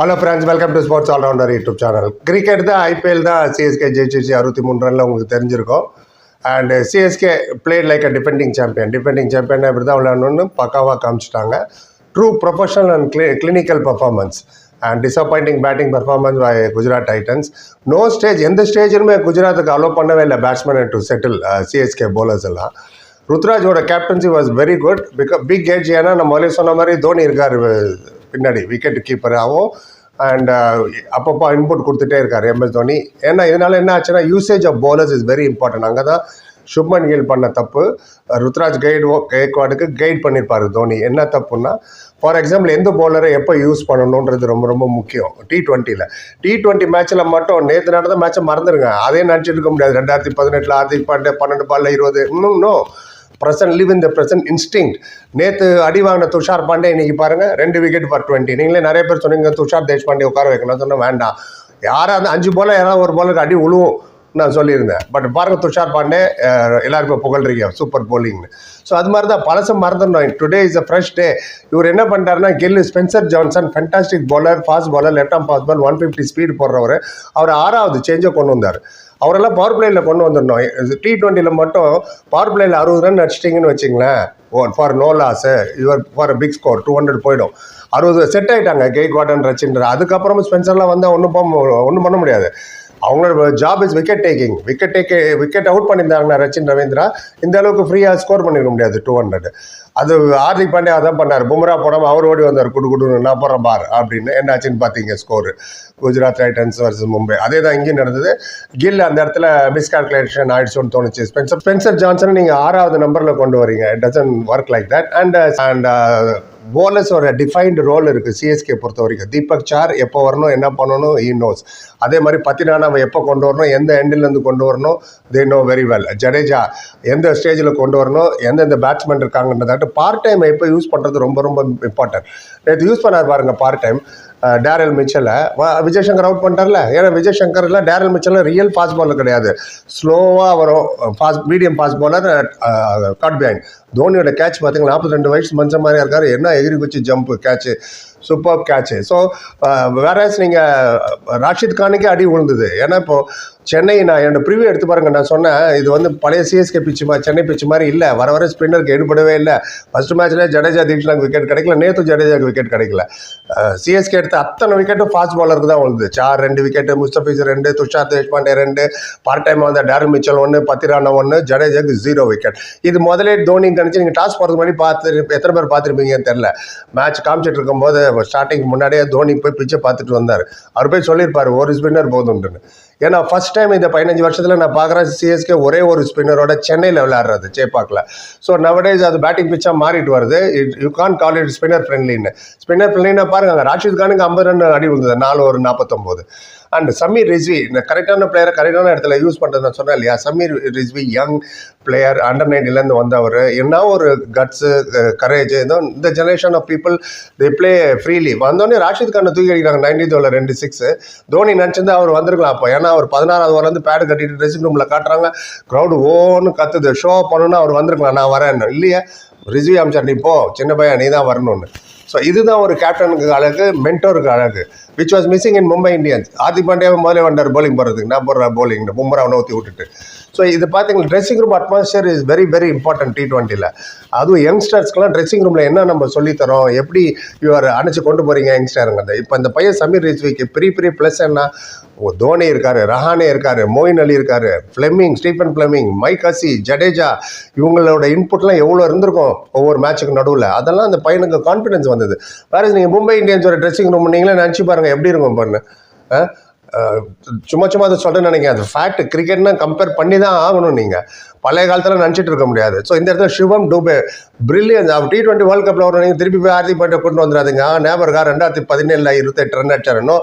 Hello friends welcome to sports allrounder YouTube channel cricket தான் IPL தான் CSK ஜெயிச்சிச்சு அறுபத்தி மூணு ரனில் உங்களுக்கு தெரிஞ்சிருக்கும். And CSK played like a defending champion defending champion இப்படி தான் விளையாடணும்னு பக்காவாக காமிச்சிட்டாங்க. ட்ரூ ப்ரொஃபஷனல் அண்ட் கிளி clinical performance and disappointing batting performance by Gujarat Titans no stage எந்த ஸ்டேஜிலுமே குஜராத்துக்கு அலோவ் பண்ணவே இல்லை batsman to settle CSK bowlers எல்லாம். ருத்ராஜோட captaincy was very good big big edge ஏன்னா நம்ம முதல்ல சொன்ன மாதிரி தோனி இருக்கார் பின்னாடி விக்கெட் கீப்பராகவும் அண்ட் அப்பப்போ இன்புட் கொடுத்துட்டே இருக்கார் எம்எஸ் தோனி. ஏன்னா இதனால் என்ன ஆச்சுன்னா usage of bowlers is very important அங்கே தான் சுப்மன் கில் பண்ண தப்பு. ருத்ராஜ் கைடு கேக்வாடுக்கு கைட் பண்ணியிருப்பார் தோனி. என்ன தப்புன்னா ஃபார் எக்ஸாம்பிள் எந்த போலரை எப்போ யூஸ் பண்ணணுன்றது ரொம்ப ரொம்ப முக்கியம். டி ட்வெண்ட்டியில் டி டுவெண்ட்டி மேட்ச்சில் மட்டும் நேற்று நடந்த மேட்சை மறந்துடுங்க அதே நினச்சிட்டு இருக்க முடியாது. ரெண்டாயிரத்தி பதினெட்டில் ஆர்த்திக் பாண்டே பன்னெண்டு பாலில் இருபது. இன்னும் present live in the present instinct நேற்று அடி வாங்கின துஷார் பாண்டே இன்னைக்கு பாருங்க ரெண்டு விக்கெட் ஃபார் டுவெண்ட்டி நீங்களே நிறைய பேர் சொன்னீங்க துஷார் தேஷ்பாண்டே உட்கார வைக்கணும். சொன்னேன் வேண்டாம். யாராவது அஞ்சு போல யாராவது ஒரு போலுக்கு அடி உழுவும். நான் சொல்லியிருந்தேன். பட் பாருங்க துஷார் பாண்டே அஹ், எல்லாருமே புகழ்றீங்க சூப்பர் போலிங்னு ஸோ அது மாதிரி தான் பழசம் மறந்துடணும். Today is a fresh day இவர் என்ன பண்ணிட்டாருன்னா Gill Spencer Johnson fantastic bowler fast bowler left arm fast ball one fifty speed போடுறவர். அவர் ஆறாவது சேஞ்சை கொண்டு வந்தார். அவரெல்லாம் பவர் பிளேயில் கொண்டு வந்துடணும். டி ட்வெண்ட்டியில் மட்டும் பவர் பிளேயில் அறுபது ரன் அடிச்சிட்டிங்கன்னு வச்சிங்களேன். Oh oh, for no loss you're for big score two hundred போயிடும். அறுபது செட் ஆகிட்டாங்க கெய்ட் வாட்டன் ரச்சின்ற அதுக்கப்புறமும் ஸ்பென்சர்லாம் வந்தால் ஒன்றும் ஒன்றும் பண்ண முடியாது. அவங்களோட job is wicket taking wicket take wicket out பண்ணியிருந்தாங்கன்னா ரச்சின் ரவீந்திரா இந்த அளவுக்கு ஃப்ரீயாக ஸ்கோர் பண்ணிருக்க முடியாது டூ ஹண்ட்ரட் அது ஹார்திக் பாண்டியா அதான் பண்ணார். பும்ரா போடாமல் அவர் ஓடி வந்தார். குடு குடு நான் போகிறேன் பார் அப்படின்னு. என்னாச்சுன்னு பார்த்தீங்க score Gujarat Titans versus Mumbai. அதே தான் இங்கேயும் நடந்தது. கில் அந்த இடத்துல மிஸ்கால்குலேஷன் ஆயிடுச்சுன்னு தோணுச்சு. ஸ்பென்சர் ஸ்பென்சர் ஜான்சனை நீங்கள் ஆறாவது நம்பரில் கொண்டு வரீங்க. It doesn't work like that and and போலர்ஸோட defined role இருக்குது சிஎஸ்கே பொறுத்த வரைக்கும் தீபக் சார் எப்போ வரணும் என்ன பண்ணணும் ஈ நோஸ் அதே மாதிரி பத்தினானாவை எப்போ கொண்டு வரணும் எந்த எண்டிலேருந்து கொண்டு வரணும் they know very well Jadeja எந்த ஸ்டேஜில் கொண்டு வரணும் எந்தெந்த பேட்ஸ்மேன் இருக்காங்கன்றதாட்டு பார்ட் டைம் எப்போ யூஸ் பண்ணுறது ரொம்ப ரொம்ப இம்பார்ட்டன்ட் நேற்று யூஸ் பண்ணார் பாருங்க பார்ட் டைம் டேரல் மிச்சலை விஜய் சங்கர் அவுட் பண்ணிட்டார்ல. ஏன்னா விஜய் சங்கர்ல டேரல் மிச்சலில் ரியல் ஃபாஸ்ட் பாலர் கிடையாது. ஸ்லோவாக வரும். ஃபாஸ்ட் மீடியம் ஃபாஸ்ட் பாலர் கட் பேண்ட் தோனியோட கேட்ச் பார்த்தீங்கன்னா நாற்பத்தி ரெண்டு வயசு மனுஷன் மாதிரி இருக்காரு. என்ன எகிரி குச்சி jump catch super catch so வேற நீங்கள் ராஷித் கானுக்கே அடி விழுந்தது. ஏன்னா இப்போது சென்னை நான் என்னோட ப்ரிவியூ எடுத்து பாருங்க. நான் சொன்னேன் இது வந்து பழைய சிஎஸ்கே பிச்சு மாதிரி சென்னை பிச்சு மாதிரி இல்லை. வர வர ஸ்பின்னருக்கு எடுபடவே இல்லை. ஃபர்ஸ்ட் மேட்ச்ல ஜடேஜா தீக்ஷனாக்கு விக்கெட் கிடைக்கல. நேற்று ஜடேஜாக்கு விக்கெட் கிடைக்கல. சிஎஸ்கே எடுத்த அத்தனை விக்கெட்டும் ஃபாஸ்ட் பாலருக்கு தான் வந்தது சார் ரெண்டு விக்கெட்டு முஸ்தபிஸ் ரெண்டு துஷார் தேஷ்பாண்டே ரெண்டு பார்ட் டைம் வந்த டேரல் மிச்சல் ஒன்று பத்திரானா ஒன்று ஜடேஜாக்கு ஜீரோ விக்கெட் இது முதலே தோனி கணிச்சு நீங்கள் டாஸ் போகிறதுக்கு முன்னாடி பார்த்து எத்தனை பேர் பார்த்துருப்பீங்கன்னு தெரில மேட்ச் காமிச்சிட்டு இருக்கும்போது ஸ்டார்டிங் முன்னாடியே தோனி போய் பிச்சை பார்த்துட்டு வந்தார். அவர் போய் சொல்லியிருப்பார் ஒரு ஸ்பின்னர் போதும்ட்டுன்னு ஏன்னா ஃபர்ஸ்ட் டைம் இந்த பதினஞ்சு வருஷத்தில் நான் பார்க்குறேன் சிஎஸ்கே ஒரே ஒரு ஸ்பின்னரோட சென்னையில் விளையாடுறது சேப்பாக்கில். ஸோ நவடேஸ் அது பேட்டிங் பிச்சாக மாறிட்டு வருது. You can call it spinner ஃப்ரெண்ட்லின்னு spinner ஃப்ரெண்ட்லினா பாருங்க ராஷித் கானுக்கு ஐம்பது ரன் அடி விழுந்தது நாலு ஒரு நாற்பத்தொம்போது அண்ட் சமீர் ரிஸ்வி இந்த கரெக்டான பிளேயரை கரெக்டான இடத்துல யூஸ் பண்ணுறது நான் சொன்னேன் இல்லையா? Sameer Rizvi young player under நைன்லேருந்து வந்தவர். என்ன ஒரு கட்ஸு கரேஜ் ஏதோ இந்த generation of people they play freely வந்தோடனே ராஷித் கானை தூக்கி அடிக்கிறாங்க நைன்டி தோல ரெண்டு சிக்ஸு தோனி நினச்சிருந்து அவர் வந்திருக்கலாம் அப்போ. ஏன்னா அவர் பதினாறாவது ஓவர்லேருந்து பேடு கட்டிட்டு ட்ரெஸ்ஸிங் ரூமில் காட்டுறாங்க. க்ரௌடு ஓன்னு கத்துது. ஷோ பண்ணணும்னு அவர் வந்திருக்கலாம் நான் வரேன்னு இல்லையா ரிஜி அமிச்சார் நீ போ சின்ன பையன் நீ தான் வரணும்னு. ஸோ இதுதான் ஒரு கேப்டனுக்கு அழகு மென்டோருக்கு அழகு which was missing in Mumbai Indians ஆதி பாண்டியா முதல்ல வந்தார் போலிங் போடுறதுக்கு நான் போடுற bowling பும்ராவை நோத்தி விட்டுட்டு. ஸோ இது பார்த்தீங்கன்னா dressing room atmosphere is very very important T ட்வெண்ட்டியில் அதுவும் யங்ஸ்டர்ஸ்க்கெலாம் ட்ரெஸ்ஸிங் ரூமில் என்ன நம்ம சொல்லித்தரோம்? எப்படி யுவர் அணைச்சி கொண்டு போகிறீங்க யங்ஸ்டருங்கிறத இப்போ இந்த பையன் சமீர் ரிஸ்விக்கு பெரிய பெரிய ப்ளஸ் என்ன? ஓ, தோனி இருக்கார் ரஹானே இருக்கார் மோயின் அலி இருக்கார் Fleming Stephen Fleming Mike Hussey Jadeja இவங்களோட இன்புட்லாம் எவ்வளோ இருந்திருக்கும் ஒவ்வொரு மேட்சுக்கு நடுவில்? அதெல்லாம் அந்த பையனுக்கு கான்ஃபிடன்ஸ் வந்தது. வேறு நீங்கள் மும்பை இந்தியன்ஸோட ட்ரெஸ்ஸிங் ரூம் நீங்களே நினச்சி பாருங்கள் எப்படி இருக்கும் பண்ணு ஆ? சும்மா சும்மா அதை சொல்கிறேன்னு நினைக்கிறேன் அது ஃபேக்ட் கிரிக்கெட்னா கம்பேர் பண்ணி தான் ஆகணும் நீங்கள் பழைய காலத்தில் நினச்சிட்டு இருக்க முடியாது. ஸோ இந்த இடத்துல சிவம் டூபே பிரில்லியன்ஸ் அவர் டி டுவெண்ட்டி வேர்ல்ட் கப்பில் வர நீங்கள் திருப்பி போய் ஆர்த்தி பாண்டியா கொண்டு வந்துடாதுங்க நேபர்கா ரெண்டாயிரத்தி பதினேழில் இருபத்தெட்டு ரன் அடிச்சாருனோ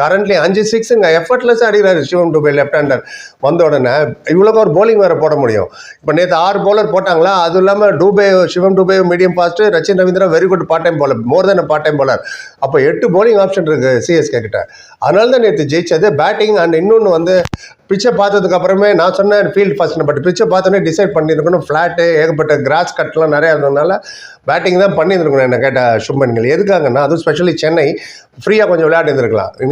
கரண்ட்லி அஞ்சு சிக்ஸுங்க எஃபர்ட்லெஸ் அடிக்கிறாரு சிவம் டூபே லெஃப்ட் ஹேண்டர் வந்த உடனே இவ்வளோக்கு ஒரு போலிங் வேறு போட முடியும். இப்போ நேற்று ஆறு bowler போட்டாங்களா? அதுவும் இல்லாமல் Dube Shivam Dube medium fast Rachin Ravindra very good part time bowler. More then part time bowler. அப்போ எட்டு போலிங் ஆப்ஷன் இருக்குது சிஎஸ்கே கிட்ட. அதனால தான் நேற்று ஜெயிச்சது பேட்டிங் அண்ட் இன்னொன்று வந்து பிச்சை பார்த்ததுக்கு அப்புறமே நான் சொன்னேன் ஃபீல்ட் ஃபர்ஸ்ட் பட் பிச்சை பார்த்து பார்த்தோன்னே டிசைட் பண்ணியிருக்கணும். ஃப்ளாட்டு ஏகப்பட்ட கிராஸ் கட்லாம் நிறையா இருந்ததுனால பேட்டிங் தான் பண்ணியிருந்துருக்கணும் என்ன கேட்டால் சுப்மன்கள் எதுக்காகன்னா அதுவும் ஸ்பெஷலி சென்னை ஃப்ரீயாக கொஞ்சம் விளையாட்டு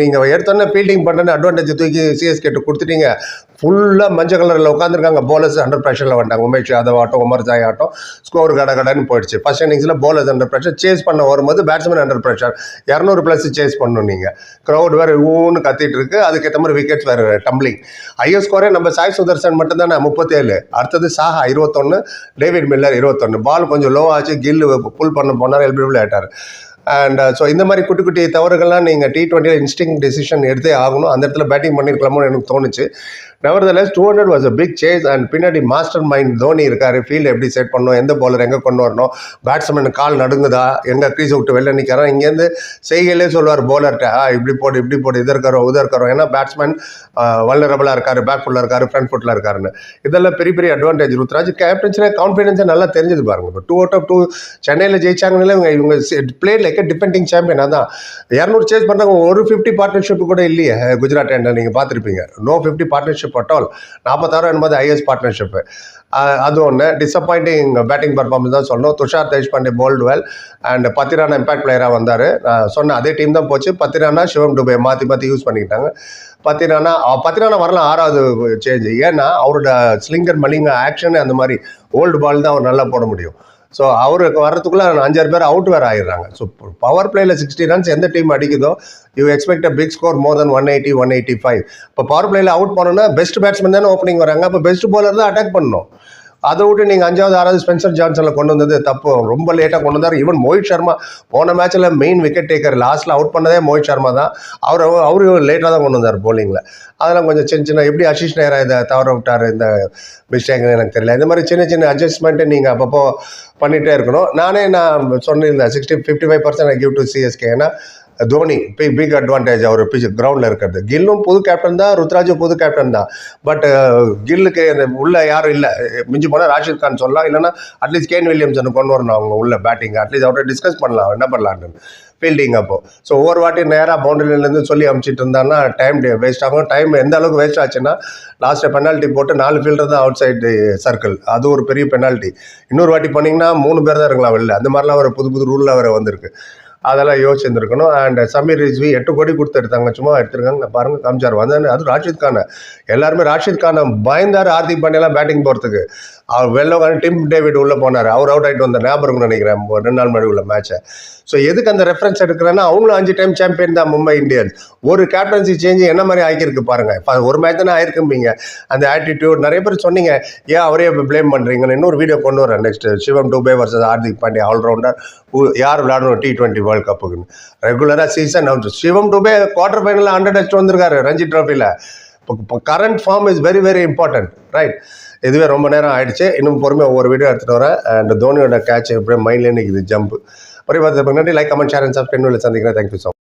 நீங்கள் எடுத்தோன்னே ஃபீல்டிங் பண்ணுறேன்னு அட்வான்டேஜ் தூக்கி சிஎஸ்கேட்டு கொடுத்துட்டீங்க. ஃபுல்லாக மஞ்சள் கலரில் உட்காந்துருக்காங்க போலர்ஸ் அண்டர் ப்ரெஷரில் வந்துட்டாங்க. உமேஷ் யாதவ் ஆட்டம் உமர் ஜாய் ஆட்டம் ஸ்கோர் கட கடன்னு போயிடுச்சு. ஃபர்ஸ்ட் இன்னிங்ஸில் போலர்ஸ் அண்டர் ப்ரெஷர் சேஸ் பண்ண வரும்போது பேட்ஸ்மேன் அண்டர் ப்ரெஷர் இரநூறு ப்ளஸ் சேஸ் பண்ணணும் நீங்கள் க்ரௌட் வேறு ஊன்னு கத்திட்டு இருக்கு. அதுக்கேற்ற மாதிரி விக்கெட்ஸ் வேறு டம்ப்ளிங் ஹையஸ்ட் ஸ்கோரே நம்ம சாய் சுதர்சன் மட்டும் தானே முப்பத்தேழு. அடுத்தது சாஹா இருபத்தொன்று டேவிட் மில்லர் இருபத்தொன்று பால் கொஞ்சம் லோ ஆச்சு. கில்லு புல் பண்ண போனார் எல்பிடபிள் ஆயிட்டார். அண்ட் ஸோ uh, இந்த மாதிரி குட்டி குட்டி தவறுகள்லாம் நீங்கள் டி டுவெண்ட்டியில் இன்ஸ்டிங் டெசிஷன் எடுத்தே ஆகணும். அந்த இடத்துல பேட்டிங் பண்ணியிருக்கலாமோ எனக்கு தோணுச்சு. Nevertheless two hundred was a big chase and பின்னாடி மாஸ்டர் மைண்ட் தோனி இருக்காரு. ஃபீல்டு எப்படி செட் பண்ணணும் எந்த பாலர் எங்கே கொண்டு வரணும் பேட்ஸ்மேன் கால் நடுங்குதா எங்கே க்ரீஸ் விட்டு வெளில நிற்கிறான் இங்கேருந்து செய்கையிலே சொல்லுவார் bowler-ட்ட, ஆ இப்படி போடு இப்படி போடு இது இருக்கிறோம் இது இருக்கிறோம் ஏன்னா பேட்ஸ்மேன் வல்லரபுளாக இருக்காரு பேக் ஃபுல்லாக இருக்காரு ஃப்ரண்ட் ஃபுட்டில் இருக்காருன்னு. இதெல்லாம் பெரிய பெரிய அட்வான்டேஜ் ருத்ராஜ் கேப்டன்ஸ்னா கான்ஃபிடென்ஸை நல்லா தெரிஞ்சது பாருங்க. இப்போ டூ அவுட் ஆஃப் டூ சென்னையில் ஜெயிச்சாங்கனால இவங்க இவங்க பிளே லைக் டிபெண்டிங் சாம்பியன் அதான். இரநூறு சேஸ் பண்ணுறாங்க ஒரு ஃபிஃப்டி பார்ட்னர்ஷிப் கூட இல்லையே குஜராத் நீங்கள் பார்த்துருப்பீங்க. நோ ஃபிஃப்டி பார்ட்னர்ஷிப் அட் நாற்பத்தாறு என்பது ஐஎஸ் பார்ட்னர்ஷிப்பு அது ஒன்று டிசப்பாயிண்டிங் பேட்டிங் பர்ஃபார்மன்ஸ் தான் சொல்லணும். Tushar Deshpande bowled well and Pathirana impact பிளேயராக வந்தார். நான் சொன்ன அதே டீம் தான் போச்சு. பத்திரானா சிவம் டுபே மாற்றி மாற்றி யூஸ் பண்ணிக்கிட்டாங்க. பத்திரானா பத்திரானா வரலாம் ஆறாவது சேஞ்சு ஏன்னா அவரோட ஸ்லிங்கர் மலிங்க ஆக்ஷன் அந்த மாதிரி ஓல்டு பால் தான் அவர் நல்லா போட முடியும். ஸோ அவருக்கு வர்றதுக்குள்ள அஞ்சாறு பேர் அவுட் வேறு ஆயிடுறாங்க. ஸோ பவர் பிளேயில் சிக்ஸ்டி ரன்ஸ் எந்த team அடிக்குதோ you expect a big score more then one eighty one eighty five இப்போ பவர் பிளேயில் அவுட் பண்ணோன்னா பெஸ்ட் பேட்ஸ்மேன் தானே ஓப்பனிங் வராங்க. அப்போ பெஸ்ட் போலர் தான் அட்டாக் பண்ணணும். அதை விட்டு நீங்கள் அஞ்சாவது ஆறாவது ஸ்பென்சர் ஜான்சனில் கொண்டு வந்தது தப்பு. ரொம்ப லேட்டாக கொண்டு வந்தார். ஈவன் மோஹித் சர்மா போன மேட்ச்சில் மெயின் விக்கெட் டேக்கர் லாஸ்ட்டில் அவுட் பண்ணதே மோஹித் சர்மா தான். அவர் அவரு லேட்டாக தான் கொண்டு வந்தார் போலிங்கில் அதெல்லாம் கொஞ்சம் சின்ன சின்ன எப்படி அஷிஷ் நேரா இதை தவற விட்டார் இந்த மிஸ்டேக்னு எனக்கு தெரியல. இந்த மாதிரி சின்ன சின்ன அட்ஜஸ்ட்மெண்ட்டு நீங்கள் அப்பப்போ பண்ணிகிட்டே இருக்கணும். நானே நான் சொன்னிருந்தேன் sixty fifty five percent give to CSK ஏன்னா தோனி பிக் பிக் அட்வான்டேஜ் அவர் பிச் கிரவுண்டில் இருக்கிறது. கில்லும் புது கேப்டன் தான் ருத்ராஜும் புது கேப்டன் தான். பட் கில்லுக்கு அந்த உள்ளே யாரும் இல்லை. மிஞ்சி போனால் ராஷித் கான் சொல்லலாம். இல்லைன்னா அட்லீஸ்ட் கேன் வில்லியம்சன் கொண்டு வரணும் அவங்க உள்ள பேட்டிங் அட்லீஸ்ட் அவர்கிட்ட டிஸ்கஸ் பண்ணலாம். என்ன பண்ணலான்னு ஃபீல்டிங் அப்போ. ஸோ ஒவ்வொரு வாட்டி நேராக பவுண்டரியிலேருந்து சொல்லி அமுச்சிட்டு இருந்தான்னா டைம் வேஸ்ட் ஆகும். டைம் எந்த அளவுக்கு வேஸ்ட் ஆச்சுன்னா லாஸ்ட்டில் பெனால்ட்டி போட்டு நாலு ஃபீல்டர் தான் அவுட் சைடு சர்க்கிள் அது ஒரு பெரிய பெனால்ட்டி இன்னொரு வாட்டி பண்ணிங்கன்னா மூணு பேர் தான் இருக்கலாம் வெளில. அந்த மாதிரிலாம் ஒரு புது புது ரூலில் வேறு வந்திருக்கு. அதெல்லாம் யோசிச்சிருந்துருக்கணும். அண்ட் சமீர் ரிஜ்வி எட்டு கோடி கொடுத்து எடுத்தாங்க. சும்மா எடுத்திருக்காங்க. பாருங்க காமிச்சார். வந்தாரு அது ராஷித் கானை. எல்லாருமே ராஷித் கானை. பயந்தார் ஹார்திக் பாண்டியெல்லாம் பேட்டிங் போகிறதுக்கு அவர் வெளில உட்காந்து டிம் டேவிட் உள்ளே போனார். அவர் அவுட் ஆகிட்டு வந்த ஞாபகம் நினைக்கிறேன். ஒரு ரெண்டு நாள் முன்னாடி உள்ள மேட்ச்சை ஸோ எதுக்கு அந்த ரெஃபரன்ஸ் எடுக்கிறேன்னா அவங்களும் அஞ்சு டைம் சாம்பியன் தான் மும்பை இந்தியன்ஸ் ஒரு கேப்டன்சி சேஞ்ச் என்ன மாதிரி ஆகியிருக்கு பாருங்கள் இப்போ ஒரு மேட்ச் தானே ஆயிருக்கும்பீங்க. அந்த ஆட்டிடியூட் நிறைய பேர் சொன்னீங்க ஏன் அவரே இப்போ ப்ளேம் பண்ணுறீங்கன்னு இன்னொரு வீடியோ கொண்டு வரேன். Next Shivam Dube versus Hardik Pandya allrounder யார் விளாடணும் டி டுவெண்ட்டி வேர்ல்ட் கப்புக்குன்னு ரெகுலராக சீசன் சிவம் டுபே குவார்டர் ஃபைனலில் ஹண்ட்ரட் அடிச்சு வந்திருக்காரு ரஞ்சி ட்ராஃபியில் இப்போ current form is very very important right இதுவே ரொம்ப நேரம் ஆயிடுச்சு. இன்னும் பொறுமையாக ஒவ்வொரு வீடியோ எடுத்துகிட்டு வரேன். அண்ட் தோனியோட கேட்ச் எப்படியே மைண்ட்லேயே நிற்குது ஜம்ப் பரிபார்த்து நன்றி like comment share and subscribe சந்திக்கிறேன். Thank you so